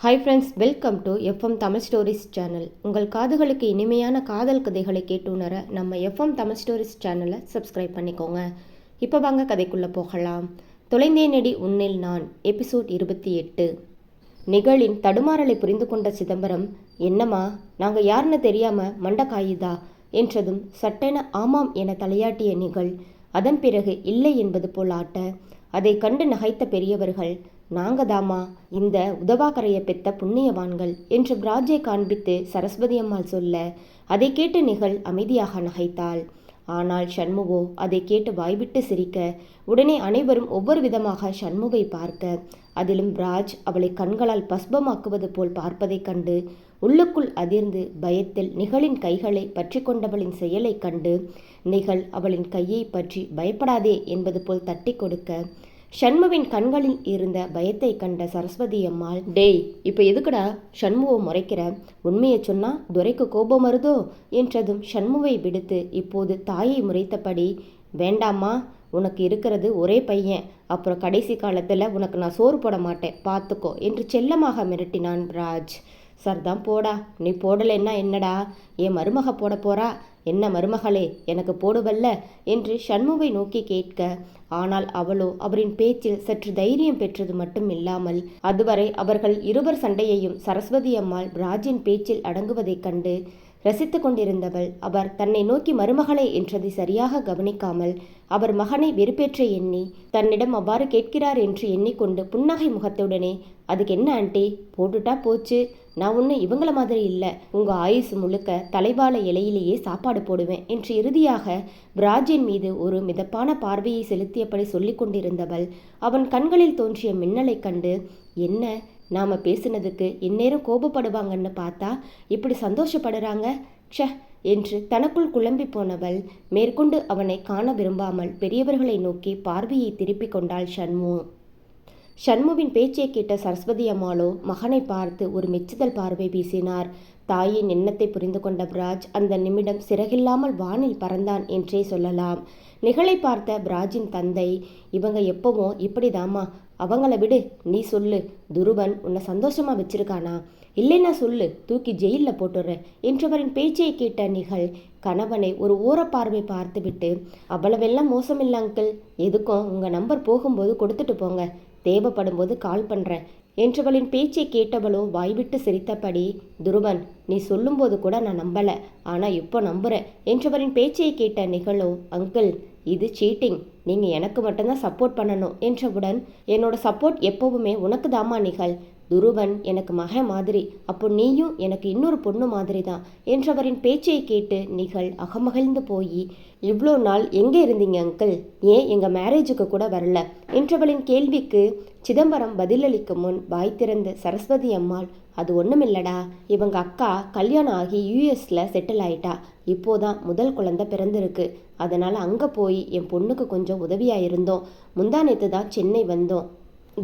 Hi friends welcome to FM Tamil stories channel உங்கள் காதுகளுக்கு இனிமையான காதல் கதைகளை கேட்டு உணர நம்ம எஃப்எம் தமிழ் ஸ்டோரிஸ் சேனலை சப்ஸ்கிரைப் பண்ணிக்கோங்க. இப்போ வாங்க கதைக்குள்ளே போகலாம். தொலைந்தேனடி உன்னில் நான் எபிசோட் இருபத்தி எட்டு. நிகழின் தடுமாறலை புரிந்து கொண்ட சிதம்பரம் என்னம்மா நாங்கள் யாருன்னு தெரியாமல் மண்டக்காயுதா? என்றதும் சட்டென ஆமாம் என தலையாட்டிய நிகழ் அதன் பிறகு இல்லை என்பது போல் ஆட்ட அதை கண்டு நகைத்த பெரியவர்கள் நாங்க தாமா இந்த உதவாக்கரையை பெத்த புண்ணியவான்கள் என்று பிராஜை காண்பித்து சரஸ்வதி அம்மாள் சொல்ல அதை கேட்டு நிகழ் அமைதியாக நகைத்தாள். ஆனால் சண்முகோ அதை கேட்டு வாய்விட்டு சிரிக்க உடனே அனைவரும் ஒவ்வொரு விதமாக சண்முகை பார்க்க அதிலும் ராஜ் அவளை கண்களால் பஸ்பமாக்குவது போல் பார்ப்பதைக் கண்டு உள்ளுக்குள் அதிர்ந்து பயத்தில் நிகழின் கைகளை பற்றி கொண்டவளின் செயலைக் கண்டு நிகழ் அவளின் கையை பற்றி பயப்படாதே என்பது போல் தட்டி கொடுக்க சண்முவின் கண்களில் இருந்த பயத்தை கண்ட சரஸ்வதி அம்மாள் டேய் இப்போ எதுக்குடா சண்முவை முறைக்கிற? உண்மையை சொன்னா துரைக்கு கோபம் வருதோ? என்றதும் சண்முவை விடுத்து இப்போது தாயை முறைத்தபடி வேண்டாமா உனக்கு இருக்கிறது ஒரே பையன். அப்புறம் கடைசி காலத்தில் உனக்கு நான் சோறு போட மாட்டேன். பார்த்துக்கோ என்று செல்லமாக மிரட்டினான் ராஜ். சர்தான் போடா. நீ போடலைன்னா என்னடா? என் மருமக போட போறா? என்ன மருமகளே எனக்கு போடுவல்ல? என்று ஷண்முவை நோக்கி கேட்க ஆனால் அவளோ அவரின் பேச்சில் சற்று தைரியம் பெற்றது மட்டும் இல்லாமல் அதுவரை அவர்கள் இருவர் சண்டையையும் சரஸ்வதி அம்மாள் ராஜின் பேச்சில் அடங்குவதைக் கண்டு ரசித்து கொண்டிருந்தவள் அவர் தன்னை நோக்கி மருமகளே என்றதை சரியாக கவனிக்காமல் அவர் மகனை வெறுப்பேற்ற எண்ணி தன்னிடம் அவ்வாறு கேட்கிறார் என்று எண்ணிக்கொண்டு புன்னகை முகத்துடனே அதுக்கு என்ன ஆண்டி? போட்டுட்டா போச்சு. நான் ஒன்றும் இவங்கள மாதிரி இல்லை. உங்கள் ஆயுசு முழுக்க தலைவாழ இலையிலேயே சாப்பாடு போடுவேன் என்று இறுதியாக பிராஜின் மீது ஒரு மிதப்பான பார்வையை செலுத்தியபடி சொல்லி கொண்டிருந்தவள் அவன் கண்களில் தோன்றிய மின்னலைக் கண்டு என்ன? நாம் பேசினதுக்கு இந்நேரம் கோபப்படுவாங்கன்னு பார்த்தா இப்படி சந்தோஷப்படுறாங்க? ஷ என்று தனக்குள் குழம்பி போனவள் மேற்கொண்டு அவனை காண விரும்பாமல் பெரியவர்களை நோக்கி பார்வையை திருப்பிக் கொண்டாள் ஷண்மு ஷண்முவின் பேச்சை கேட்ட சரஸ்வதி அம்மாளோ மகனை பார்த்து ஒரு மெச்சுதல் பார்வை வீசினார். தாயின் எண்ணத்தை புரிந்து கொண்ட பிராஜ் அந்த நிமிடம் சிறகில்லாமல் வானில் பறந்தான் என்றே சொல்லலாம். நிகழை பார்த்த பிராஜின் தந்தை இவங்க எப்பவும் இப்படிதாம்மா. அவங்கள விடு. நீ சொல்லு. துருவன் உன்னை சந்தோஷமா வச்சிருக்கானா? இல்லைன்னா சொல்லு. தூக்கி ஜெயிலில் போட்டுடுறேன் என்றவரின் பேச்சை கேட்ட நிகழ் கணவனை ஒரு ஓரப்பார்வை பார்த்துவிட்டு அவ்வளவெல்லாம் மோசமில்ல அங்கிள். எதுக்கும்? உங்கள் நம்பர் போகும்போது கொடுத்துட்டு போங்க. தேவைப்படும் போது கால் பண்ணுறேன் என்றவளின் பேச்சை கேட்டவளோ வாய்விட்டு சிரித்தபடி துருவன் நீ சொல்லும்போது கூட நான் நம்பலை ஆனால் இப்போ நம்புறேன் என்றவரின் பேச்சை கேட்ட நிகழோ அங்கிள் இது சீட்டிங் நீங்கள் எனக்கு மட்டும்தான் சப்போர்ட் பண்ணணும் என்றவுடன் என்னோட சப்போர்ட் எப்போவுமே உனக்கு தாமா நிகழ் துருவன் எனக்கு மகன் மாதிரி அப்போ நீயும் எனக்கு இன்னொரு பொண்ணு மாதிரி தான் என்றவரின் பேச்சை கேட்டு நிகழ் அகமகிழ்ந்து போய் இவ்வளோ நாள் எங்கே இருந்தீங்க அங்கிள்? ஏன் எங்கள் மேரேஜுக்கு கூட வரல? என்றவளின் கேள்விக்கு சிதம்பரம் பதிலளிக்கும் முன் வாய் திறந்த சரஸ்வதி அம்மாள் அது ஒன்றுமில்லடா இவங்க அக்கா கல்யாணம் ஆகி யூஎஸில் செட்டில் ஆயிட்டா. இப்போதான் முதல் குழந்தை பிறந்திருக்கு. அதனால் அங்கே போய் என் பொண்ணுக்கு கொஞ்சம் உதவியாக இருந்தோம். முந்தா நேற்று தான் சென்னை வந்தோம்.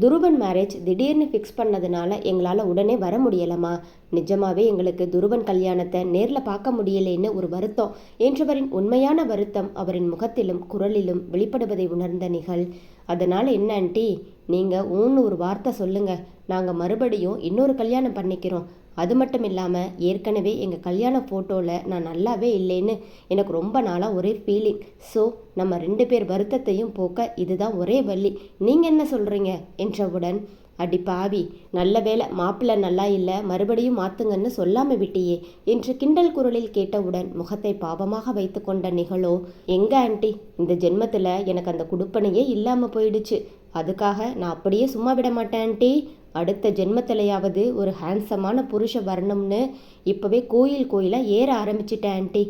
துருவன் மேரேஜ் திடீர்னு ஃபிக்ஸ் பண்ணதுனால எங்களால் உடனே வர முடியலம்மா. நிஜமாவே எங்களுக்கு துருவன் கல்யாணத்தை நேரில் பார்க்க முடியலேன்னு ஒரு வருத்தம். என்றவரின் உண்மையான வருத்தம் அவரின் முகத்திலும் குரலிலும் வெளிப்படுவதை உணர்ந்த நிகழ். அதனால் என்ன ஆண்டி நீங்கள் ஊன்னு ஒரு வார்த்தை சொல்லுங்க. நாங்கள் மறுபடியும் இன்னொரு கல்யாணம் பண்ணிக்கிறோம். அது மட்டும் இல்லாமல் ஏற்கனவே எங்கள் கல்யாண ஃபோட்டோவில் நான் நல்லாவே இல்லைன்னு எனக்கு ரொம்ப நாளாக ஒரே ஃபீலிங் ஸோ நம்ம ரெண்டு பேர் வருத்தத்தையும் போக்க இதுதான் ஒரே வழி நீங்கள் என்ன சொல்கிறீங்க என்றவுடன் அடி பாவி நல்ல வேலை மாப்பிள்ளை நல்லா இல்லை மறுபடியும் மாத்துங்கன்னு சொல்லாம விட்டியே என்று கிண்டல் குரலில் கேட்டவுடன் முகத்தை பாவமாக வைத்து கொண்ட நிகழோ எங்க ஆண்டி? இந்த ஜென்மத்தில் எனக்கு அந்த குடுப்பனையே இல்லாமல் போயிடுச்சு. அதுக்காக நான் அப்படியே சும்மா விட மாட்டேன் ஆண்டி. அடுத்த ஜென்மத்திலையாவது ஒரு ஹேண்ட்ஸமான புருஷ வரணும்னு இப்போவே கோயில் கோயிலாக ஏற ஆரம்பிச்சிட்டேன் ஆண்டி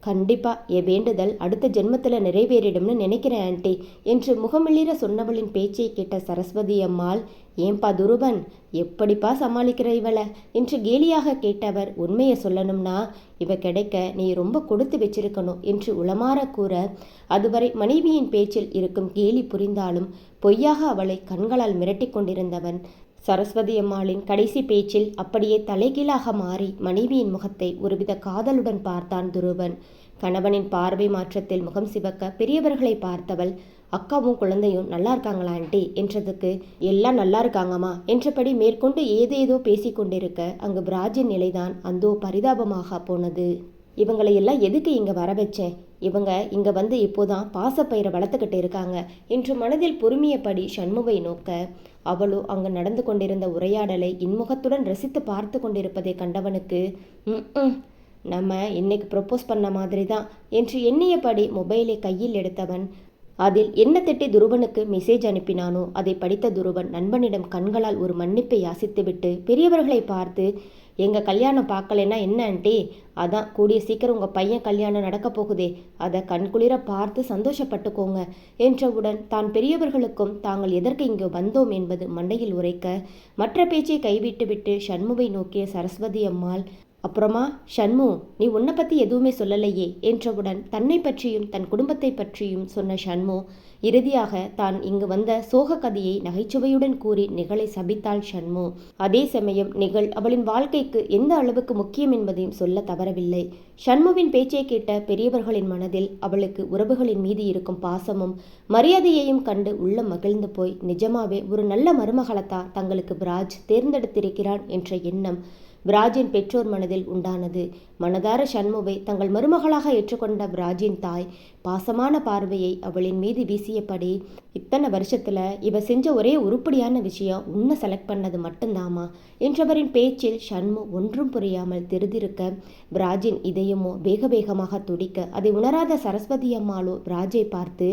கண்டிப்பாக என் வேண்டுதல் அடுத்த ஜென்மத்தில் நிறைவேறிடும்னு நினைக்கிறேன் ஆண்டி என்று முகமிளிர சொன்னவளின் பேச்சை கேட்ட சரஸ்வதி அம்மாள் ஏன்பா துருவன் எப்படிப்பா சமாளிக்கிற இவளை? என்று கேலியாக கேட்டவர் உண்மையை சொல்லணும்னா இவ கிடைக்க நீ ரொம்ப கொடுத்து வச்சிருக்கணும் என்று உளமாற கூற அதுவரை மனைவியின் பேச்சில் இருக்கும் கேலி புரிந்தாலும் பொய்யாக அவளை கண்களால் மிரட்டி கொண்டிருந்தவன். சரஸ்வதி அம்மாளின் கடைசி பேச்சில் அப்படியே தலைகீழாக மாறி மனைவியின் முகத்தை ஒருவித காதலுடன் பார்த்தான் துருவன். கணவனின் பார்வை மாற்றத்தில் முகம் சிவக்க பெரியவர்களை பார்த்தவள் அக்காவும் குழந்தையும் நல்லா இருக்காங்களா ஆண்டி? என்றதுக்கு எல்லாம் நல்லா இருக்காங்கம்மா என்றபடி மேற்கொண்டு ஏதேதோ பேசிக்கொண்டிருக்க அங்கு பிராஜின் நிலைதான் அந்தோ பரிதாபமாக போனது. இவங்களை எல்லாம் எதுக்கு இங்கே வர வச்சேன் இவங்க இங்கே வந்து இப்போதான் பாசப்பயிரை வளர்த்துக்கிட்டு இருக்காங்க என்று மனதில் பொறுமியபடி சண்முகை நோக்க அவளோ அங்கு நடந்து கொண்டிருந்த உரையாடலை இன்முகத்துடன் ரசித்து பார்த்து கொண்டிருப்பதை கண்டவனுக்கு ம் நம்ம இன்னைக்கு ப்ரொப்போஸ் பண்ண மாதிரி தான் என்று எண்ணியபடி மொபைலை கையில் எடுத்தவன் அதில் என்ன திட்டி துருவனுக்கு மெசேஜ் அனுப்பினானோ அதை படித்த துருவன் நண்பனிடம் கண்களால் ஒரு மன்னிப்பை யாசித்துவிட்டு பெரியவர்களை பார்த்து எங்கள் கல்யாணம் பார்க்கலைன்னா என்ன ஆண்டி? அதான் கூடிய சீக்கிரம் உங்கள் பையன் கல்யாணம் நடக்க போகுதே. அதை கண்குளிர பார்த்து சந்தோஷப்பட்டுக்கோங்க என்றவுடன் தான் பெரியவர்களுக்கும் தாங்கள் எதற்கு இங்கு வந்தோம் என்பது மண்டையில் உரைக்க மற்ற பேச்சை கைவிட்டுவிட்டு சண்முகை நோக்கிய சரஸ்வதி அம்மாள் அப்புறமா ஷண்மு நீ உன்னை பற்றி எதுவுமே சொல்லலையே என்றவுடன் தன்னை பற்றியும் தன் குடும்பத்தை பற்றியும் சொன்ன ஷண்மு இறுதியாக தான் இங்கு வந்த சோக கதையை நகைச்சுவையுடன் கூறி நிகழை சபித்தாள் ஷண்மு. அதே சமயம் நிகழ் அவளின் வாழ்க்கைக்கு எந்த அளவுக்கு முக்கியம் என்பதையும் சொல்ல தவறவில்லை. ஷண்முவின் பேச்சை கேட்ட பெரியவர்களின் மனதில் அவளுக்கு உறவுகளின் மீது இருக்கும் பாசமும் மரியாதையையும் கண்டு உள்ளம் மகிழ்ந்து போய் நிஜமாவே ஒரு நல்ல மருமகளத்தா தங்களுக்கு பிராஜ் தேர்ந்தெடுத்திருக்கிறான் என்ற எண்ணம் விராஜின் பெற்றோர் மனதில் உண்டானது. மனதார சண்முவை தங்கள் மருமகளாக ஏற்றுக்கொண்ட விராஜின் தாய் பாசமான பார்வையை அவளின் மீது வீசியபடி இத்தனை வருஷத்துல இவ செஞ்ச ஒரே உருப்படியான விஷயம் உன்னை செலக்ட் பண்ணது மட்டும்தாமா என்றவரின் பேச்சில் ஷண்மு ஒன்றும் புரியாமல் திருதிருக்க விராஜின் இதயமோ வேக வேகமாக துடிக்க அதை உணராத சரஸ்வதி அம்மாளோ விராஜை பார்த்து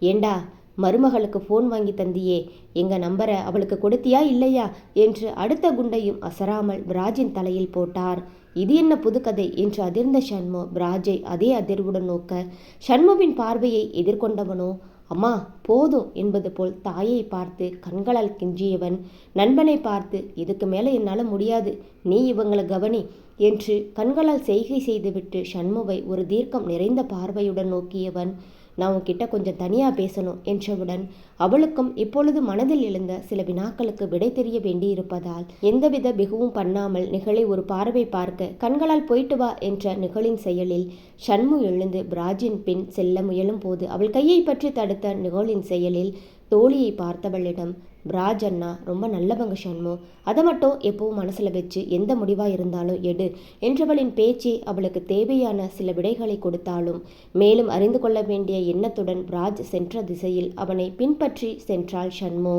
ஏண்டா மருமகளுக்கு ஃபோன் வாங்கி தந்தியே. எங்க நம்பரை அவளுக்கு கொடுத்தியா இல்லையா? என்று அடுத்த குண்டையும் அசராமல் பிராஜின் தலையில் போட்டார். இது என்ன புதுக்கதை? என்று அதிர்ந்த ஷண்மு பிராஜை அதே அதிர்வுடன் நோக்க ஷண்முவின் பார்வையை எதிர்கொண்டவனோ? அம்மா போதும் என்பது போல் தாயை பார்த்து கண்களால் கிஞ்சியவன் நண்பனை பார்த்து இதுக்கு மேலே என்னால் முடியாது நீ இவங்களை கவனி என்று கண்களால் செய்கை செய்துவிட்டு ஷண்முவை ஒரு தீர்க்கம் நிறைந்த பார்வையுடன் நோக்கியவன் நான் உன்கிட்ட கொஞ்சம் தனியாக பேசணும் என்றவுடன் அவளுக்கும் இப்பொழுது மனதில் எழுந்த சில வினாக்களுக்கு விடை தெரிய வேண்டியிருப்பதால் எந்தவித பிகுவும் பண்ணாமல் நிகழை ஒரு பார்வை பார்க்க கண்களால் போயிட்டு வா என்ற நிகழின் செயலில் ஷண்மு எழுந்து பிராஜின் பின் செல்ல முயலும் போது அவள் கையை பற்றி தடுத்த நிகழின் செயலில் தோழியை பார்த்தவளிடம் பிராஜ் அண்ணா ரொம்ப நல்லவங்க ஷண்மு அதை மட்டும் எப்பவும் மனசில் வச்சு எந்த முடிவாக இருந்தாலும் எடு என்றவளின் பேச்சே அவளுக்கு தேவையான சில விடைகளை கொடுத்தாலும் மேலும் அறிந்து கொள்ள வேண்டிய எண்ணத்துடன் பிராஜ் சென்ற திசையில் அவனை பின்பற்றி சென்றாள் ஷண்மு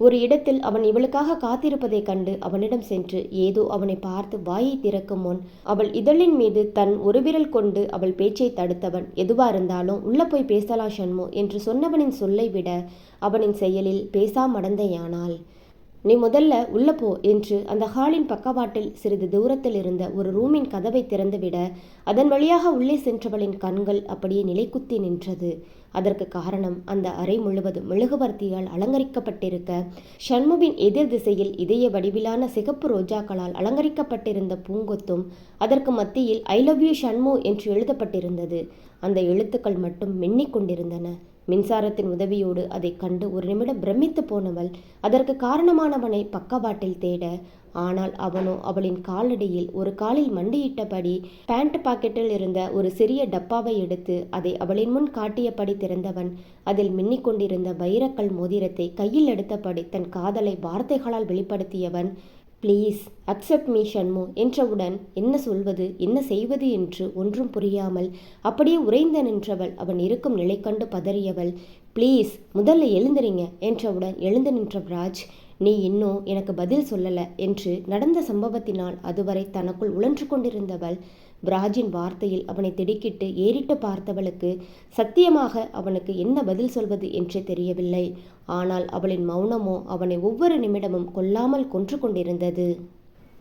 ஒரு இடத்தில் அவன் இவளுக்காக காத்திருப்பதைக் கண்டு அவனிடம் சென்று ஏதோ அவனை பார்த்து வாயை திறக்கும் முன் அவள் இதழின் மீது தன் ஒரு விரல் கொண்டு அவள் பேச்சை தடுத்தவன் எதுவா இருந்தாலும் உள்ள போய் பேசலாம் ஷண்மு என்று சொன்னவனின் சொல்லை விட அவனின் செயலில் பேசாமடந்தையானாள் நீ முதல்ல உள்ள போ என்று அந்த ஹாலின் பக்கவாட்டில் சிறிது தூரத்தில் இருந்த ஒரு ரூமின் கதவை திறந்துவிட அதன் வழியாக உள்ளே சென்றவளின் கண்கள் அப்படியே நிலைக்குத்தி நின்றது. அதற்கு காரணம் அந்த அறை முழுவதும் மெழுகுவர்த்தியால் அலங்கரிக்கப்பட்டிருக்க ஷண்முவின் எதிர் திசையில் இதய வடிவிலான சிகப்பு ரோஜாக்களால் அலங்கரிக்கப்பட்டிருந்த பூங்கொத்தும் அதற்கு மத்தியில் ஐ லவ் யூ ஷண்மு என்று எழுதப்பட்டிருந்தது. அந்த எழுத்துக்கள் மட்டும் மின்னிக் கொண்டிருந்தன. மின்சாரத்தின் உதவியோடு அதை கண்டு ஒரு நிமிடம் பிரமித்து போனவள் அதற்கு காரணமானவனை பக்கவாட்டில் தேட ஆனால் அவனோ அவளின் காலடியில் ஒரு காலில் மண்டியிட்டபடி பேண்ட் பாக்கெட்டில் இருந்த ஒரு சிறிய டப்பாவை எடுத்து அதை அவளின் முன் காட்டியபடி திறந்தவன் அதில் மின்னிக் கொண்டிருந்த வைரக்கல் மோதிரத்தை கையில் எடுத்தபடி தன் காதலை வார்த்தைகளால் வெளிப்படுத்தியவன் ப்ளீஸ் அக்செப்ட் மீ ஷண்மு என்றவுடன் என்ன சொல்வது என்ன செய்வது என்று ஒன்றும் புரியாமல் அப்படியே உறைந்த நின்றவள் அவன் இருக்கும் நிலை கண்டு பதறியவள். ப்ளீஸ் முதல்ல எழுந்துறீங்க என்றவுடன் எழுந்து நின்ற ராஜ் நீ இன்னும் எனக்கு பதில் சொல்லலை என்று நடந்த சம்பவத்தினால் அதுவரை தனக்குள் உழன்று கொண்டிருந்தவள். பிராஜின் வார்த்தையில் அவனை திடுக்கிட்டு ஏறிட்டு பார்த்தவளுக்கு சத்தியமாக அவனுக்கு என்ன பதில் சொல்வது என்றே தெரியவில்லை. ஆனால் அவளின் மௌனமோ அவனை ஒவ்வொரு நிமிடமும் கொல்லாமல் கொன்று கொண்டிருந்தது.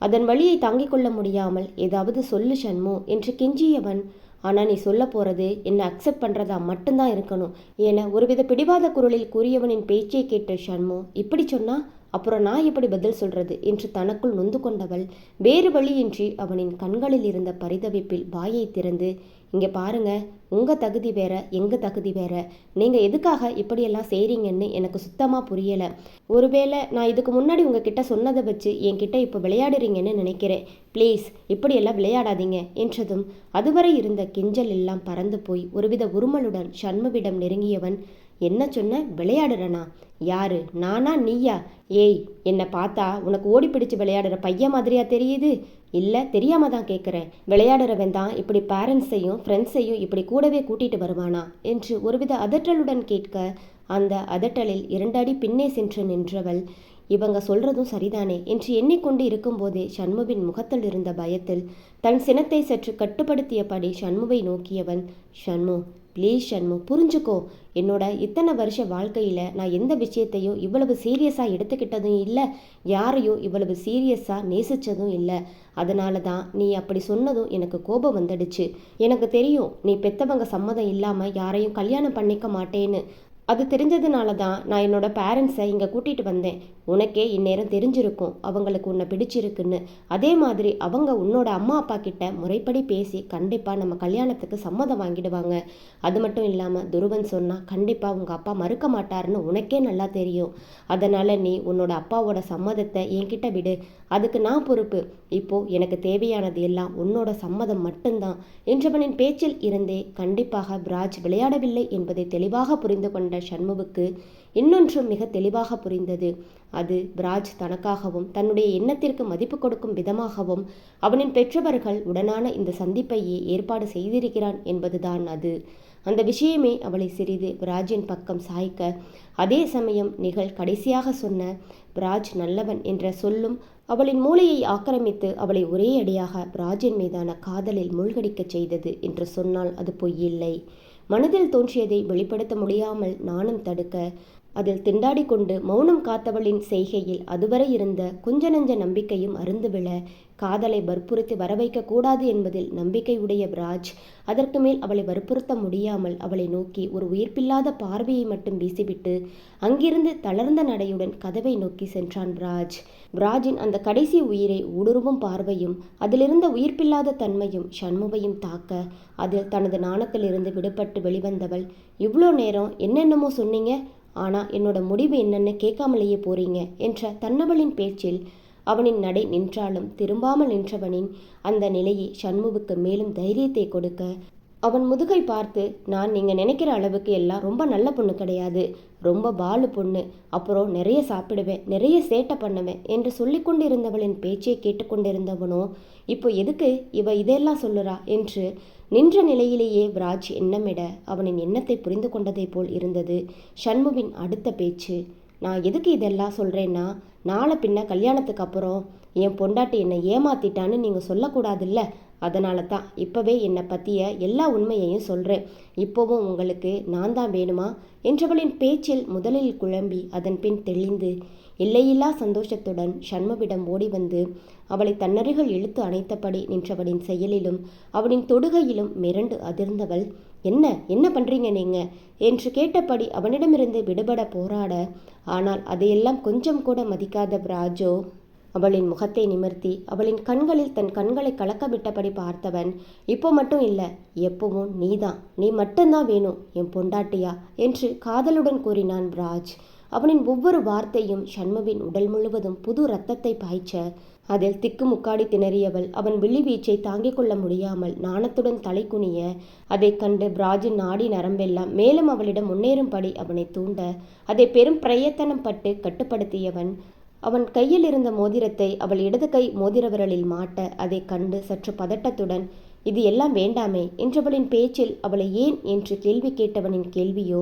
அதன் வழியை தாங்கிக் கொள்ள முடியாமல் ஏதாவது சொல்லு ஷண்மு என்று கெஞ்சியவன் ஆனால் நீ சொல்ல போகிறது என்னை அக்செப்ட் பண்ணுறதா மட்டும்தான் இருக்கணும் என ஒருவித பிடிவாத குரலில் கூறியவனின் பேச்சை கேட்ட ஷண்மு இப்படி சொன்னா அப்புறம் நான் எப்படி பதில் சொல்றது என்று தனக்குள் நொந்து கொண்டவள் வேறு வழியின்றி அவனின் கண்களில் இருந்த பரிதவிப்பில் வாயை திறந்து இங்கே பாருங்க உங்கள் தகுதி வேற எங்கள் தகுதி வேற. நீங்கள் எதுக்காக இப்படியெல்லாம் செய்கிறீங்கன்னு எனக்கு சுத்தமாக புரியலை. ஒருவேளை நான் இதுக்கு முன்னாடி உங்ககிட்ட சொன்னதை வச்சு என்கிட்ட இப்போ விளையாடுறீங்கன்னு நினைக்கிறேன். ப்ளீஸ் இப்படியெல்லாம் விளையாடாதீங்க என்றதும் அதுவரை இருந்த கிஞ்சல் எல்லாம் பறந்து போய் ஒருவித உருமலுடன் சண்முவிடம் நெருங்கியவன் என்ன சொன்ன? விளையாடுறனா? யாரு? நானா? நீயா? ஏய் என்னை பார்த்தா உனக்கு ஓடி பிடிச்சு விளையாடுற பையன் மாதிரியா தெரியுது? இல்லை தெரியாம தான் கேட்குறேன் விளையாடுறவன் தான் இப்படி பேரண்ட்ஸையும் ஃப்ரெண்ட்ஸையும் இப்படி கூடவே கூட்டிட்டு வருவானா? என்று ஒருவித அதற்றலுடன் கேட்க அந்த அதட்டலில் இரண்டு அடி பின்னே சென்று நின்றவள் இவங்க சொல்றதும் சரிதானே? என்று எண்ணிக்கொண்டு இருக்கும்போதே சண்முவின் முகத்தில் இருந்த பயத்தில் தன் சினத்தை சற்று கட்டுப்படுத்தியபடி சண்முவை நோக்கியவன் சண்மு ப்ளீஸ் சண்முகம் புரிஞ்சுக்கோ. என்னோட இத்தனை வருஷ வாழ்க்கையில் நான் எந்த விஷயத்தையும் இவ்வளவு சீரியஸாக எடுத்துக்கிட்டதும் இல்லை யாரையும் இவ்வளவு சீரியஸாக நேசித்ததும் இல்லை. அதனால தான் நீ அப்படி சொன்னதும் எனக்கு கோபம் வந்துடுச்சு. எனக்கு தெரியும் நீ பெத்தவங்க சம்மதம் இல்லாமல் யாரையும் கல்யாணம் பண்ணிக்க மாட்டேன்னு. அது தெரிஞ்சதுனால தான் நான் என்னோட பேரண்ட்ஸை இங்கே கூட்டிகிட்டு வந்தேன். உனக்கே இந்நேரம் தெரிஞ்சிருக்கும் அவங்களுக்கு உன்னை பிடிச்சிருக்குன்னு. அதே மாதிரி அவங்க உன்னோட அம்மா அப்பா கிட்ட முறைப்படி பேசி கண்டிப்பாக நம்ம கல்யாணத்துக்கு சம்மதம் வாங்கிடுவாங்க. அது மட்டும் இல்லாமல் துருவன் சொன்னால் கண்டிப்பாக உங்கள் அப்பா மறுக்க மாட்டாருன்னு உனக்கே நல்லா தெரியும். அதனால் நீ உன்னோட அப்பாவோட சம்மதத்தை என்கிட்ட விடு. அதுக்கு நான் பொறுப்பு. இப்போ எனக்கு தேவையானது எல்லாம் உன்னோட சம்மதம் மட்டும்தான். என்றவனின் பேச்சில் இருந்தே கண்டிப்பாக பிராஜ் விளையாடவில்லை என்பதை தெளிவாக புரிந்து கொண்ட சண்முகுக்கு இன்னொன்றும் மிக தெளிவாக புரிந்தது. அது பிராஜ் தனக்காகவும் தன்னுடைய எண்ணத்திற்கு மதிப்பு கொடுக்கும் விதமாகவும் அவனின் பெற்றவர்கள் உடனான இந்த சந்திப்பையே ஏற்பாடு செய்திருக்கிறான் என்பதுதான் அது. அந்த விஷயமே அவளை சிறிது பிராஜின் பக்கம் சாய்க்க அதே சமயம் நிகழ் கடைசியாக சொன்ன பிராஜ் நல்லவன் என்ற சொல்லும் அவளின் மூளையை ஆக்கிரமித்து அவளை ஒரே அடியாக பிராஜின் மீதான காதலில் மூழ்கடிக்கச் செய்தது என்று சொன்னால் அது பொய்யில்லை மனதில் தோன்றியதை வெளிப்படுத்த முடியாமல் நானும் தடுக்க அதில் திண்டாடி கொண்டு மௌனம் காத்தவளின் செய்கையில் அதுவரை இருந்த கொஞ்ச நஞ்ச நம்பிக்கையும் அருந்துவிழ காதலை வற்புறுத்தி வரவைக்க கூடாது என்பதில் நம்பிக்கை உடைய ராஜ் அதற்கு மேல் அவளை வற்புறுத்த முடியாமல் அவளை நோக்கி ஒரு உயிர்ப்பில்லாத பார்வையை மட்டும் வீசிவிட்டு அங்கிருந்து தளர்ந்த நடையுடன் கதவை நோக்கி சென்றான் பிராஜ். பிராஜின் அந்த கடைசி உயிரை ஊடுருவும் பார்வையும் அதிலிருந்த உயிர்ப்பில்லாத தன்மையும் சண்முகையும் தாக்க அதில் தனது நாணத்திலிருந்து விடுபட்டு வெளிவந்தவள் இவ்வளோ நேரம் என்னென்னமோ சொன்னீங்க? ஆனால் என்னோட முடிவு என்னன்னு கேட்காமலேயே போறீங்க என்ற தன்னவளின் பேச்சில் அவனின் நடை நின்றாலும் திரும்பாமல் நின்றவனின் அந்த நிலையை சண்முகுக்கு மேலும் தைரியத்தை கொடுக்க அவன் முதுகை பார்த்து நான் நீங்கள் நினைக்கிற அளவுக்கு எல்லாம் ரொம்ப நல்ல பொண்ணு கிடையாது. ரொம்ப பாலு பொண்ணு. அப்புறம் நிறைய சாப்பிடுவேன். நிறைய சேட்டை பண்ணுவேன். என்று சொல்லி கொண்டிருந்தவளின் பேச்சை கேட்டுக்கொண்டிருந்தவனோ இப்போ எதுக்கு இவ இதெல்லாம் சொல்லுறா? என்று நின்ற நிலையிலேயே விராஜ் எண்ணமிட அவனின் எண்ணத்தை புரிந்து கொண்டதை போல் இருந்தது. ஷண்முவின் அடுத்த பேச்சு நான் எதுக்கு இதெல்லாம் சொல்கிறேன்னா நாளை பின்ன கல்யாணத்துக்கு அப்புறம் என் பொண்டாட்டி என்னை ஏமாத்திட்டான்னு நீங்கள் சொல்லக்கூடாதுல்ல? அதனால தான் இப்போவே என்னை பற்றிய எல்லா உண்மையையும் சொல்கிறேன் இப்போவும் உங்களுக்கு நான் தான் வேணுமா? என்றவளின் பேச்சில் முதலில் குழம்பி அதன் பின் தெளிந்து எல்லையில்லா சந்தோஷத்துடன் சண்முகிடம் ஓடி வந்து அவளை தன்னருகில் இழுத்து அணைத்தபடி நின்றவனின் செயலிலும் அவனின் தொடுகையிலும் மிரண்டு அதிர்ந்தவள் என்ன என்ன பண்றீங்க நீங்க? என்று கேட்டபடி அவனிடமிருந்து விடுபட போராட ஆனால் அதையெல்லாம் கொஞ்சம் கூட மதிக்காத ராஜோ. அவளின் முகத்தை நிமிர்த்தி அவளின் கண்களில் தன் கண்களை கலக்க விட்டபடி பார்த்தவன் இப்போ மட்டும் இல்லை எப்பவும் நீதான் நீ மட்டும்தான் வேணும் என் பொண்டாட்டியா? என்று காதலுடன் கூறினான் ராஜ். அவனின் ஒவ்வொரு வார்த்தையும் சண்முவின் உடல் முழுவதும் புது ரத்தத்தை பாய்ச்ச அதில் திக்கு முக்காடி திணறியவள் அவன் விழிவீச்சை தாங்கிக் கொள்ள முடியாமல் நாணத்துடன் தலை குனிய அதைக் கண்டு பிராஜின் நாடி நரம்பெல்லாம் மேலும் அவளிடம் முன்னேறும்படி அவனை தூண்ட அதை பெரும் பிரயத்தனம் பட்டு கட்டுப்படுத்தியவன் அவன் கையில் இருந்த மோதிரத்தை அவள் இடது கை மோதிர விரலில் மாட்ட அதை கண்டு சற்று பதட்டத்துடன் இது எல்லாம் வேண்டாமே என்றவளின் பேச்சில் அவளை ஏன் என்று கேள்வி கேட்டவனின் கேள்வியோ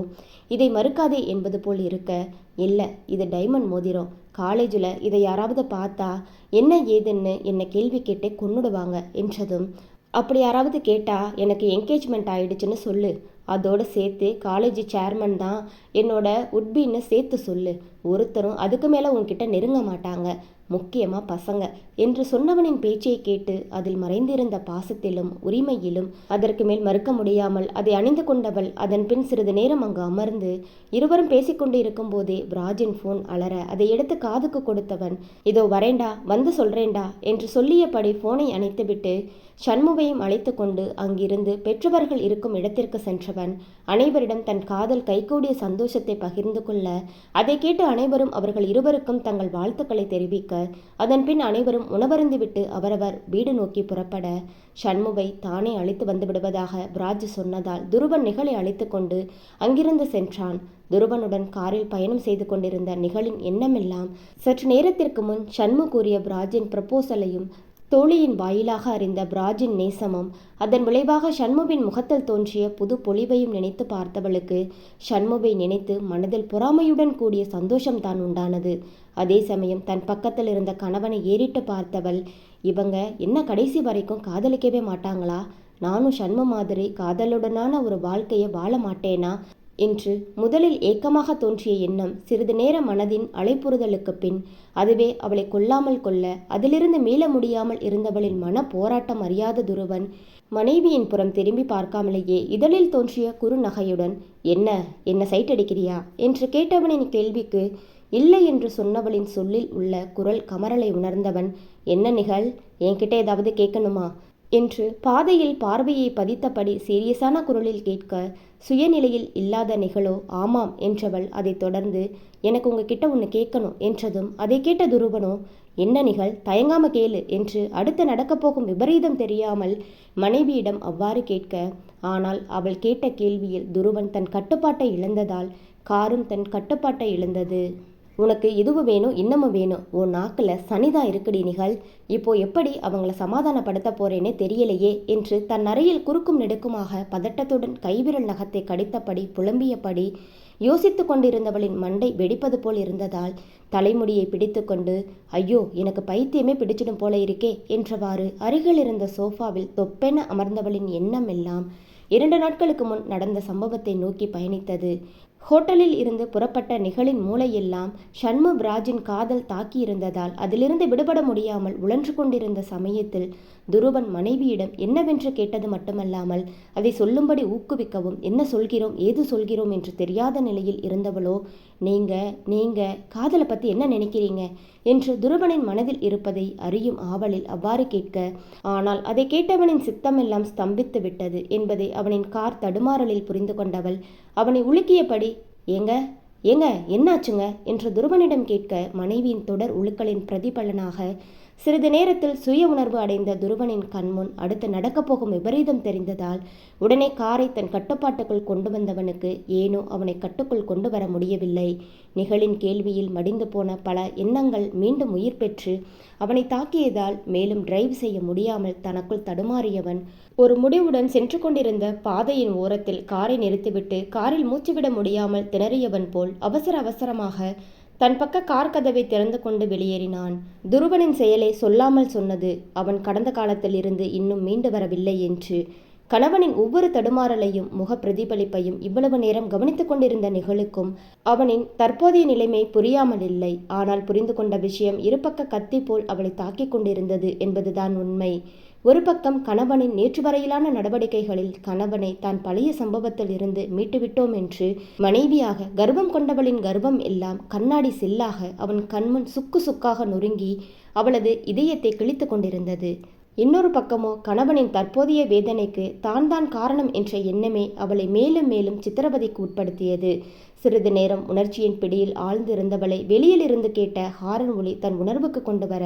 இதை மறுக்காதே என்பது போல் இருக்க இல்லை இது டைமண்ட் மோதிரம். காலேஜில் இதை யாராவது பார்த்தா என்ன ஏதுன்னு என்னை கேள்வி கேட்டே கொன்னுடுவாங்க என்றதும் அப்படி யாராவது கேட்டால் எனக்கு என்கேஜ்மெண்ட் ஆயிடுச்சுன்னு சொல்லு. அதோடு சேர்த்து காலேஜ் சேர்மன் தான் என்னோட உட்பின்னு சேர்த்து சொல்லு. ஒருத்தரும் அதுக்கு மேலே உன்கிட்ட நெருங்க மாட்டாங்க. முக்கியமாக பசங்க. என்று சொன்னவனின் பேச்சை கேட்டு அதில் மறைந்திருந்த பாசத்திலும் உரிமையிலும் அதற்கு மேல் மறுக்க முடியாமல் அதை அணிந்து கொண்டவள் அதன் பின் சிறிது நேரம் அங்கு அமர்ந்து இருவரும் பேசிக்கொண்டு இருக்கும் போதே பிராஜின் ஃபோன் அலற அதை எடுத்து காதுக்கு கொடுத்தவன் இதோ வரேண்டா வந்து சொல்றேண்டா என்று சொல்லியபடி போனை அணைத்துவிட்டு சண்முகையும் அழைத்து கொண்டு அங்கிருந்து பெற்றவர்கள் இருக்கும் இடத்திற்கு சென்றவன் அனைவரிடம் தன் காதல் கைகூடிய சந்தோஷத்தை பகிர்ந்து கொள்ள அதை கேட்டு அனைவரும் அவர்கள் இருவருக்கும் தங்கள் வாழ்த்துக்களை தெரிவிக்க அதன்பின் அனைவரும் உணவருந்துவிட்டு அவரவர் வீடு நோக்கி புறப்பட சண்முகை தானே அழைத்து வந்து விடுவதாக பிராஜ் சொன்னதால் துருவன் நிகழை அழைத்து கொண்டு அங்கிருந்து சென்றான். துருவனுடன் காரில் பயணம் செய்து கொண்டிருந்த நிகழின் எண்ணமெல்லாம் சற்று நேரத்திற்கு முன் சண்மு கூறிய பிராஜின் ப்ரப்போசலையும் தோழியின் வாயிலாக அறிந்த பிராஜின் நேசமும் அதன் விளைவாக சண்முவின் முகத்தில் தோன்றிய புது பொலிவையும் நினைத்து பார்த்தவளுக்கு சண்முவை நினைத்து மனதில் பொறாமையுடன் கூடிய சந்தோஷம் தான் உண்டானது. அதே சமயம் தன் பக்கத்தில் இருந்த கணவனை ஏறிட்டு பார்த்தவள் இவங்க என்ன கடைசி வரைக்கும் காதலிக்கவே மாட்டாங்களா? நானும் சண்மு மாதிரி காதலுடனான ஒரு வாழ்க்கையை வாழ மாட்டேனா? என்று முதலில் ஏக்கமாக தோன்றிய எண்ணம் சிறிது நேர மனதின் அலைப்புறுதலுக்கு பின் அதுவே அவளை கொல்லாமல் கொள்ள அதிலிருந்து மீள முடியாமல் இருந்தவளின் மன போராட்டம் அறியாத துருவன் மனைவியின் புறம் திரும்பி பார்க்காமலேயே இதழில் தோன்றிய குறுநகையுடன் என்ன என்ன சைட் அடிக்கிறியா? என்று கேட்டவனின் கேள்விக்கு இல்லை என்று சொன்னவளின் சொல்லில் உள்ள குரல் கமரலை உணர்ந்தவன் என்ன நிகழ்? என்கிட்ட ஏதாவது கேட்கணுமா? என்று பாதையில் பார்வையை பதித்தபடி சீரியஸான குரலில் கேட்க சுயநிலையில் இல்லாத நிகழோ? ஆமாம் என்றவள் அதைத் தொடர்ந்து எனக்கு உங்ககிட்ட ஒன்று கேட்கணும் என்றதும் அதை கேட்ட துருவனோ? என்ன நிகழ்? தயங்காம கேளு என்று அடுத்து நடக்கப் போகும் விபரீதம் தெரியாமல் மனைவியிடம் அவ்வாறு கேட்க ஆனால் அவள் கேட்ட கேள்வியில் துருவன் தன் கட்டுப்பாட்டை இழந்ததால் காரும் தன் கட்டுப்பாட்டை இழந்தது. உனக்கு இதுவும் வேணும் இன்னமும் வேணும் உன் நாக்கில் சனிதா இருக்குடி நிகழ். இப்போ எப்படி அவங்கள சமாதானப்படுத்த போறேனே தெரியலையே என்று தன் அறையில் குறுக்கும் நெடுக்குமாக பதட்டத்துடன் கைவிரல் நகத்தை கடித்தபடி புலம்பியபடி யோசித்து கொண்டிருந்தவளின் மண்டை வெடிப்பது போல் இருந்ததால் தலைமுடியை பிடித்துக்கொண்டு ஐயோ எனக்கு பைத்தியமே பிடிச்சிடும் போல இருக்கே என்றவாறு அருகில் இருந்த சோஃபாவில் தொப்பென அமர்ந்தவளின் எண்ணம் எல்லாம் இரண்டு நாட்களுக்கு முன் நடந்த சம்பவத்தை நோக்கி பயணித்தது. ஹோட்டலில் இருந்து புறப்பட்ட நிகழின் மூளையெல்லாம் ஷண்முப் ராஜின் காதல் தாக்கியிருந்ததால் அதிலிருந்து விடுபட முடியாமல் உழன்று கொண்டிருந்த சமயத்தில் துருவன் மனைவியிடம் என்னவென்று கேட்டது மட்டுமல்லாமல் அதை சொல்லும்படி ஊக்குவிக்கவும் என்ன சொல்கிறோம் ஏது சொல்கிறோம் என்று தெரியாத நிலையில் இருந்தவளோ நீங்க நீங்க காதலை பத்தி என்ன நினைக்கிறீங்க? என்று துருவனின் மனதில் இருப்பதை அறியும் ஆவலில் அவ்வாறு கேட்க ஆனால் அதை கேட்டவனின் சித்தமெல்லாம் ஸ்தம்பித்து விட்டது என்பதை அவனின் கார் தடுமாறலில் புரிந்து கொண்டவள் அவனை உலுக்கியபடி ஏங்க ஏங்க என்னாச்சுங்க? என்று துருவனிடம் கேட்க மனைவியின் தொடர் உழுக்களின் பிரதிபலனாக சிறிது நேரத்தில் சுய உணர்வு அடைந்த துருவனின் கண்முன் அடுத்து நடக்கப் போகும் விபரீதம் தெரிந்ததால் உடனே காரை தன் கட்டுப்பாட்டுக்குள் கொண்டு வந்தவனுக்கு ஏனோ அவனை கட்டுக்குள் கொண்டு வர முடியவில்லை. நிகழின் கேள்வியில் மடிந்து போன பல எண்ணங்கள் மீண்டும் உயிர் பெற்று அவனை தாக்கியதால் மேலும் டிரைவ் செய்ய முடியாமல் தனக்குள் தடுமாறியவன் ஒரு முடிவுடன் சென்று கொண்டிருந்த பாதையின் ஓரத்தில் காரை நிறுத்திவிட்டு காரில் மூச்சுவிட முடியாமல் திணறியவன் போல் அவசர அவசரமாக தன் பக்க கார் கதவை திறந்து கொண்டு வெளியேறினான். துருவனின் செயலை சொல்லாமல் சொன்னது அவன் கடந்த காலத்தில் இருந்து இன்னும் மீண்டு வரவில்லை என்று. கணவனின் ஒவ்வொரு தடுமாறலையும் முக பிரதிபலிப்பையும் இவ்வளவு நேரம் கவனித்துக் கொண்டிருந்த நிகழுக்கும் அவனின் தற்போதைய நிலைமை புரியாமல் இல்லை. ஆனால் புரிந்து கொண்ட விஷயம் இருபக்க கத்தி போல் அவளை தாக்கிக் கொண்டிருந்தது என்பதுதான் உண்மை. ஒரு பக்கம் கணவனின் நேற்று வரையிலான நடவடிக்கைகளில் கணவனை தான் பழைய சம்பவத்தில் இருந்து மீட்டுவிட்டோம் என்று மனைவியாக கர்ப்பம் கொண்டவளின் கர்ப்பம் எல்லாம் கண்ணாடி சில்லாக அவன் கண்முன் சுக்கு சுக்காக நொறுங்கி அவளது இதயத்தை கிழித்து கொண்டிருந்தது. இன்னொரு பக்கமோ கணவனின் தற்போதைய வேதனைக்கு தான் தான் காரணம் என்ற எண்ணமே அவளை மேலும் மேலும் சித்திரவதைக்கு உட்படுத்தியது. சிறிது நேரம் உணர்ச்சியின் பிடியில் ஆழ்ந்திருந்தவளை வெளியிலிருந்து கேட்ட ஹாரன் ஒளி தன் உணர்வுக்கு கொண்டு வர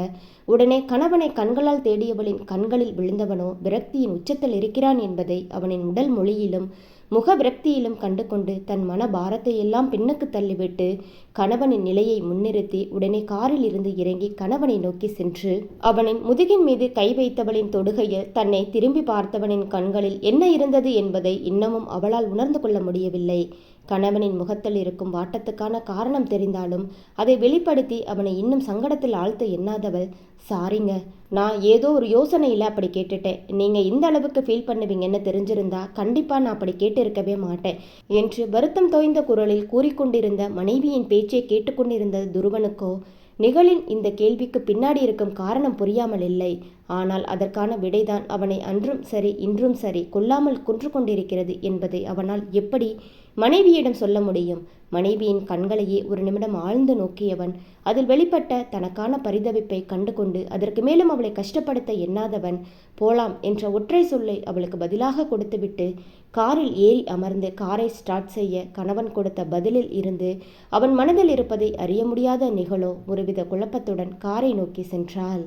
உடனே கணவனை கண்களால் தேடியவளின் கண்களில் விழுந்தவனோ விரக்தியின் உச்சத்தில் இருக்கிறான் என்பதை அவனின் உடல் மொழியிலும் முக விரக்தியிலும் கண்டு கொண்டு தன் மன பாரத்தை எல்லாம் பின்னுக்கு தள்ளிவிட்டு கணவனின் நிலையை முன்னிறுத்தி உடனே காரில் இருந்து இறங்கி கணவனை நோக்கி சென்று அவனின் முதுகின் மீது கை வைத்தவளின் தொடுகையில் தன்னை திரும்பி பார்த்தவனின் கண்களில் என்ன இருந்தது என்பதை இன்னமும் அவளால் உணர்ந்து கொள்ள முடியவில்லை. கணவனின் முகத்தில் இருக்கும் வாட்டத்துக்கான காரணம் தெரிந்தாலும் அதை வெளிப்படுத்தி அவனை இன்னும் சங்கடத்தில் ஆழ்த்த எண்ணாதவள். சாரிங்க நான் ஏதோ ஒரு யோசனையில் அப்படி கேட்டுட்டேன். நீங்கள் இந்த அளவுக்கு ஃபீல் பண்ணுவீங்கன்னு தெரிஞ்சிருந்தா கண்டிப்பாக நான் அப்படி கேட்டிருக்கவே மாட்டேன் என்று வருத்தம் தோய்ந்த குரலில் கூறிக்கொண்டிருந்த மனைவியின் பேச்சை கேட்டுக்கொண்டிருந்த துருவனுக்கோ. நிகழின் இந்த கேள்விக்கு பின்னாடி இருக்கும் காரணம் புரியாமல் இல்லை. ஆனால் அதற்கான விடைதான் அவனை அன்றும் சரி இன்றும் சரி கொல்லாமல் கொன்று கொண்டிருக்கிறது என்பதை அவனால் எப்படி மனைவியிடம் சொல்ல முடியும். மனைவியின் கண்களையே ஒரு நிமிடம் ஆழ்ந்து நோக்கியவன் அதில் வெளிப்பட்ட தனக்கான பரிதவிப்பை கண்டுகொண்டு அதற்கு மேலும் அவளை கஷ்டப்படுத்த எண்ணாதவன் போலாம் என்ற ஒற்றை சொல்லை அவளுக்கு பதிலாக கொடுத்துவிட்டு காரில் ஏறி அமர்ந்து காரை ஸ்டார்ட் செய்ய கணவன் கொடுத்த பதிலில் இருந்து அவன் மனதில் இருப்பதை அறிய முடியாத நிகழோ ஒருவித குழப்பத்துடன் காரை நோக்கி சென்றாள்.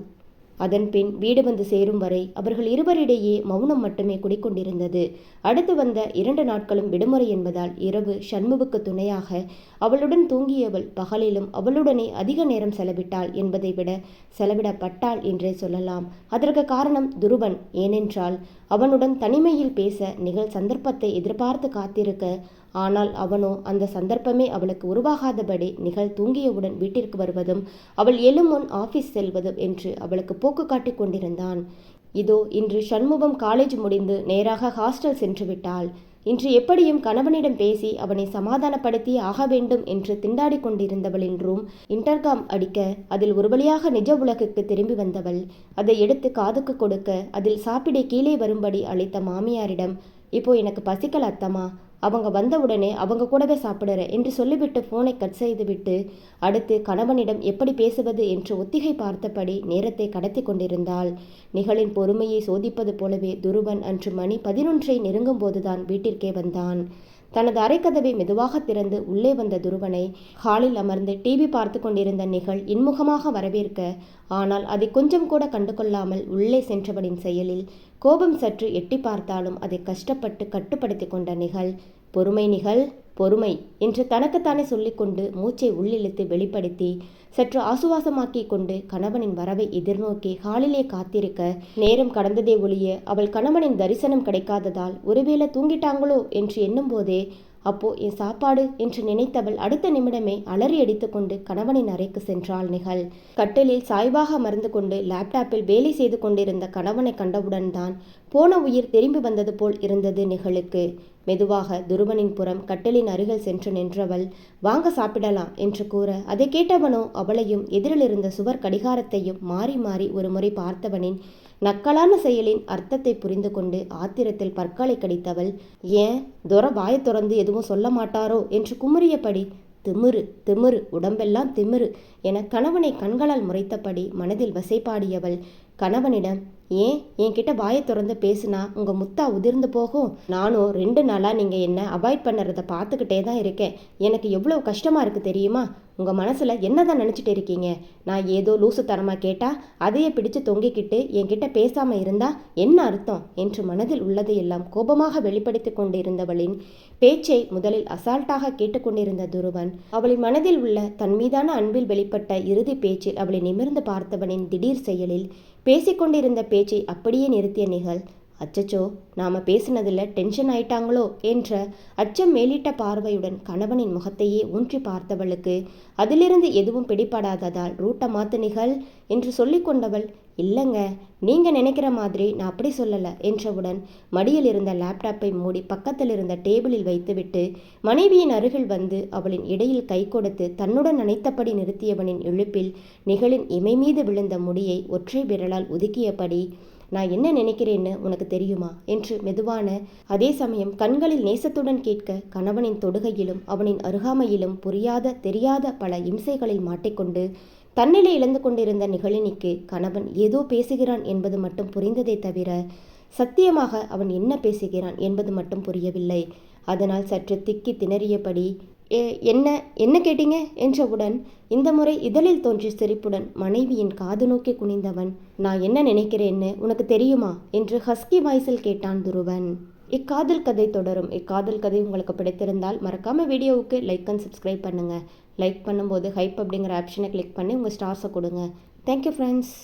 அதன்பின் வீடு வந்து சேரும் வரை அவர்கள் இருவரிடையே மௌனம் மட்டுமே குடிக்கொண்டிருந்தது. அடுத்து வந்த இரண்டு நாட்களும் விடுமுறை என்பதால் இரவு சண்முகுக்கு துணையாக அவளுடன் தூங்கியவள் பகலிலும் அவளுடனே அதிக நேரம் செலவிட்டாள் என்பதை விட செலவிடப்பட்டாள் என்றே சொல்லலாம். அதற்கு காரணம் துருவன். ஏனென்றால் அவனுடன் தனிமையில் பேச நிகழ் சந்தர்ப்பத்தை எதிர்பார்த்து காத்திருக்க ஆனால் அவனோ அந்த சந்தர்ப்பமே அவளுக்கு உருவாகாதபடி நிகழ் தூங்கியவுடன் வீட்டிற்கு வருவதும் அவள் எழும் முன் ஆபீஸ் செல்வதும் என்று அவளுக்கு போக்கு காட்டிக் கொண்டிருந்தான். இதோ இன்று சண்முகம் காலேஜ் முடிந்து நேராக ஹாஸ்டல் சென்று விட்டாள். இன்று எப்படியும் கணவனிடம் பேசி அவனை சமாதானப்படுத்தி ஆக வேண்டும் என்று திண்டாடி கொண்டிருந்தவளின் ரூம் இன்டர்காம் அடிக்க அதில் ஒரு வழியாக நிஜ உலகுக்கு திரும்பி வந்தவள். அதை எடுத்து காதுக்கு கொடுக்க அதில் சாப்பிட கீழே வரும்படி அழைத்த மாமியாரிடம் இப்போ எனக்கு பசிக்கல் அத்தமா அவங்க வந்தவுடனே அவங்க கூடவே சாப்பிடுற என்று சொல்லிவிட்டு போனை கட் செய்துவிட்டு அடுத்து கணவனிடம் எப்படி பேசுவது என்று ஒத்திகை பார்த்தபடி நேரத்தை கடத்தி கொண்டிருந்தாள். நிகழின் பொறுமையை சோதிப்பது போலவே துருவன் அன்று மணி பதினொன்றை நெருங்கும் போதுதான் வீட்டிற்கே வந்தான். தனது அரைக்கதவை மெதுவாக திறந்து உள்ளே வந்த துருவனை ஹாலில் அமர்ந்து டிவி பார்த்து கொண்டிருந்த நிகழ் இன்முகமாக வரவேற்க ஆனால் அதை கொஞ்சம் கூட கண்டுகொள்ளாமல் உள்ளே சென்றவனின் செயலில் கோபம் சற்று எட்டி பார்த்தாலும் அதை கஷ்டப்பட்டு கட்டுப்படுத்தி கொண்ட நிகழ் பொறுமை நிகழ் பொறுமை என்று தனக்குத்தானே சொல்லிக்கொண்டு மூச்சை உள்ளிழுத்து வெளிப்படுத்தி சற்று ஆசுவாசமாக்கி கொண்டு கணவனின் வரவை எதிர்நோக்கி ஹாலிலே காத்திருக்க நேரம் கடந்ததே ஒழிய அவள் கணவனின் தரிசனம் கிடைக்காததால் ஒருவேளை தூங்கிட்டாங்களோ என்று எண்ணும்போதே அப்போ என் சாப்பாடு என்று நினைத்தவள் அடுத்த நிமிடமே அலறி அடித்துக்கொண்டு கணவனின் அறைக்கு சென்றாள் நிகழ். கட்டிலில் சாய்வாக அமர்ந்து கொண்டு லேப்டாப்பில் வேலை செய்து கொண்டிருந்த கணவனை கண்டவுடன் தான் போன உயிர் திரும்பி வந்தது போல் இருந்தது நிகழுக்கு. மெதுவாக துருவனின் புறம் கட்டிலின் அருகில் சென்று நின்றவள் வாங்க சாப்பிடலாம் என்று கூற அதை கேட்டவனோ? அவளையும் எதிரில் இருந்த சுவர் கடிகாரத்தையும் மாறி மாறி ஒரு முறை பார்த்தவனின் நக்கலான செயலின் அர்த்தத்தை புரிந்து கொண்டு ஆத்திரத்தில் பற்களை கடித்தவள் ஏன்? துர வாய துறந்து எதுவும் சொல்ல மாட்டாரோ? என்று குமுறியபடி திமிரு திமிரு உடம்பெல்லாம் திமிரு என கணவனை கண்களால் முறைத்தபடி மனதில் வசைப்பாடியவள் கணவனிடம் ஏன்? என்கிட்ட வாயை திறந்து பேசுனா உங்கள் முத்தா உதிர்ந்து போகும். நானும் ரெண்டு நாளாக நீங்கள் என்ன அவாய்ட் பண்ணுறத பார்த்துக்கிட்டே தான் இருக்கேன். எனக்கு எவ்வளோ கஷ்டமாக இருக்குது தெரியுமா? உங்கள் மனசில் என்ன தான் நினச்சிட்டு இருக்கீங்க? நான் ஏதோ லூசு தரமாக கேட்டால் அதையே பிடிச்சு தொங்கிக்கிட்டு என்கிட்ட பேசாமல் இருந்தால் என்ன அர்த்தம்? என்று மனதில் உள்ளதை எல்லாம் கோபமாக வெளிப்படுத்தி கொண்டிருந்தவளின் பேச்சை முதலில் அசால்ட்டாக கேட்டுக்கொண்டிருந்த துருவன் அவளின் மனதில் உள்ள தன் மீதான அன்பில் வெளிப்பட்ட இறுதி பேச்சில் அவளை நிமிர்ந்து பார்த்தவனின் திடீர் செயலில் பேசிக்கொண்டிருந்த பேச்சை அப்படியே நிறுத்திய நிகழ் அச்சச்சோ நாம பேசினதில் டென்ஷன் ஆயிட்டாங்களோ? என்ற அச்சம் மேலிட்ட பார்வையுடன் கணவனின் முகத்தையே ஊன்றி பார்த்தவளுக்கு அதிலிருந்து எதுவும் பிடிபடாததால் ரூட்ட மாத்து நிகழ் என்று சொல்லிக்கொண்டவள் இல்லைங்க நீங்கள் நினைக்கிற மாதிரி நான் அப்படி சொல்லலை என்றவுடன் மடியில் இருந்த லேப்டாப்பை மூடி பக்கத்தில் இருந்த டேபிளில் வைத்துவிட்டு மனைவியின் அருகில் வந்து அவளின் இடையில் கை கொடுத்து தன்னுடன் நினைத்தபடி நிறுத்தியவனின் இழுப்பில் நிகழின் இமை மீது விழுந்த முடியை ஒற்றை விரலால் ஒதுக்கியபடி நான் என்ன நினைக்கிறேன்னு உனக்கு தெரியுமா? என்று மெதுவான அதே சமயம் கண்களில் நேசத்துடன் கேட்க கணவனின் தொடுகையிலும் அவனின் அருகாமையிலும் புரியாத தெரியாத பல இம்சைகளில் மாட்டிக்கொண்டு தன்னிலை இழந்து கொண்டிருந்த நிகழினிக்கு கணவன் ஏதோ பேசுகிறான் என்பது மட்டும் புரிந்ததை தவிர சத்தியமாக அவன் என்ன பேசுகிறான் என்பது மட்டும் புரியவில்லை. அதனால் சற்று திக்கி திணறியபடி என்ன என்ன கேட்டீங்க? என்றவுடன் இந்த முறை இதழில் தோன்றிய சிரிப்புடன் மனைவியின் காது நோக்கி குனிந்தவன் நான் என்ன நினைக்கிறேன்னு உனக்கு தெரியுமா? என்று ஹஸ்கி வாய்ஸில் கேட்டான் துருவன். இக்காதல் கதை தொடரும். இக்காதல் கதை உங்களுக்கு பிடித்திருந்தால் மறக்காமல் வீடியோவுக்கு லைக் அண்ட் சப்ஸ்கிரைப் பண்ணுங்கள் லைக் பண்ணும்போது ஹைப் அப்படிங்கிற ஆப்ஷனை கிளிக் பண்ணி உங்கள் ஸ்டார்ஸை கொடுங்க. Thank you friends